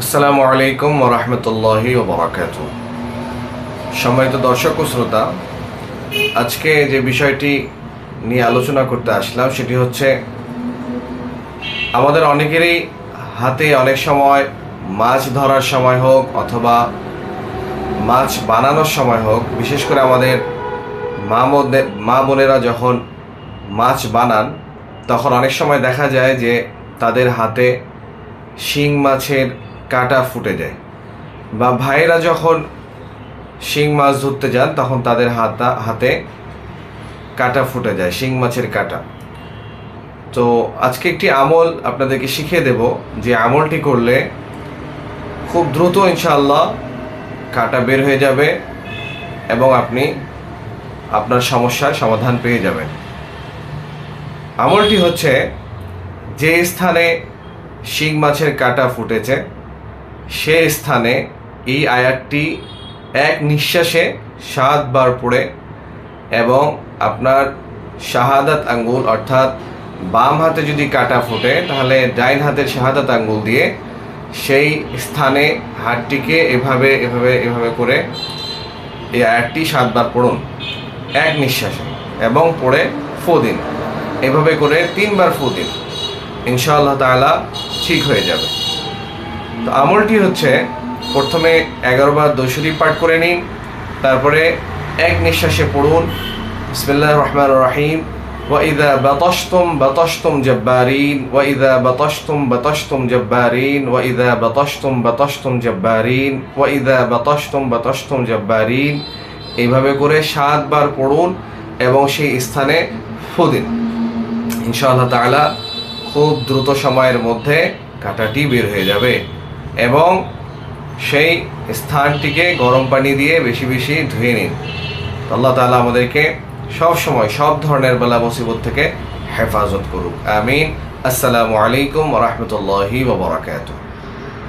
আসসালামু আলাইকুম ওরহমতুল্লাহি ওবরাকাত সম্মানিত দর্শক ও শ্রোতা, আজকে যে বিষয়টি নিয়ে আলোচনা করতে আসলাম সেটি হচ্ছে, আমাদের অনেকেরই হাতে অনেক সময় মাছ ধরার সময় হোক অথবা মাছ বানানোর সময় হোক, বিশেষ করে আমাদের মা মা বোনেরা যখন মাছ বানান, তখন অনেক সময় দেখা যায় যে তাদের হাতে শিং মাছের কাঁটা ফুটে যায়। বা ভাইয়েরা যখন শিং মাছ ধরতে যান, তখন তাদের হাতা, হাতে কাঁটা ফুটে যায়, শিং মাছের কাঁটা। তো আজকে একটি আমল আপনাদেরকে শিখিয়ে দেব যে আমলটি করলে খুব দ্রুত ইনশাআল্লাহ কাঁটা বের হয়ে যাবে এবং আপনি আপনার সমস্যার সমাধান পেয়ে যাবেন। আমলটি হচ্ছে যে স্থানে শিং মাছের কাঁটা ফুটেছে সে স্থানে এই আয়াতটি এক নিঃশ্বাসে সাতবার পড়ে এবং আপনার শাহাদাত আঙ্গুল, অর্থাৎ বাম হাতে যদি কাটা ফুটে, তাহলে ডাইন হাতের শাহাদাত আঙ্গুল দিয়ে সেই স্থানে হাতটিকে এভাবে এভাবে এভাবে করে এই আয়াতটি সাতবার পড়ুন, এক নিঃশ্বাসে এবং পড়ে ফো দিন। এভাবে করে তিনবার ফো দিন। ইনশাআল্লাহ তাআলা ঠিক হয়ে যাবে। তো আমলটি হচ্ছে প্রথমে এগারো বার দশরী পাঠ করে নিন তারপরে এক নিঃশ্বাসে পড়ুন বিসমিল্লাহ রহমান রহিম وإذا بطشتم بطشتم جبارين وإذا بطشتم بطشتم جبارين وإذا بطشتم بطشتم جبارين وإذا بطشتم بطشتم جبارين এইভাবে করে সাতবার পড়ুন এবং সেই স্থানে ফু দিন ইনশাআল্লাহ তাআলা খুব দ্রুত সময়ের মধ্যে কাঁটাটি বের হয়ে যাবে এবং সেই স্থানটিকে গরম পানি দিয়ে বেশি বেশি ধুয়ে নিন। আল্লাহ তালা আমাদেরকে সব সময় সব ধরনের বেলা মুসিবত থেকে হেফাজত করুক। আমিন। আসসালামু আলাইকুম রহমতুল্লাহি ওবরাকাতুহ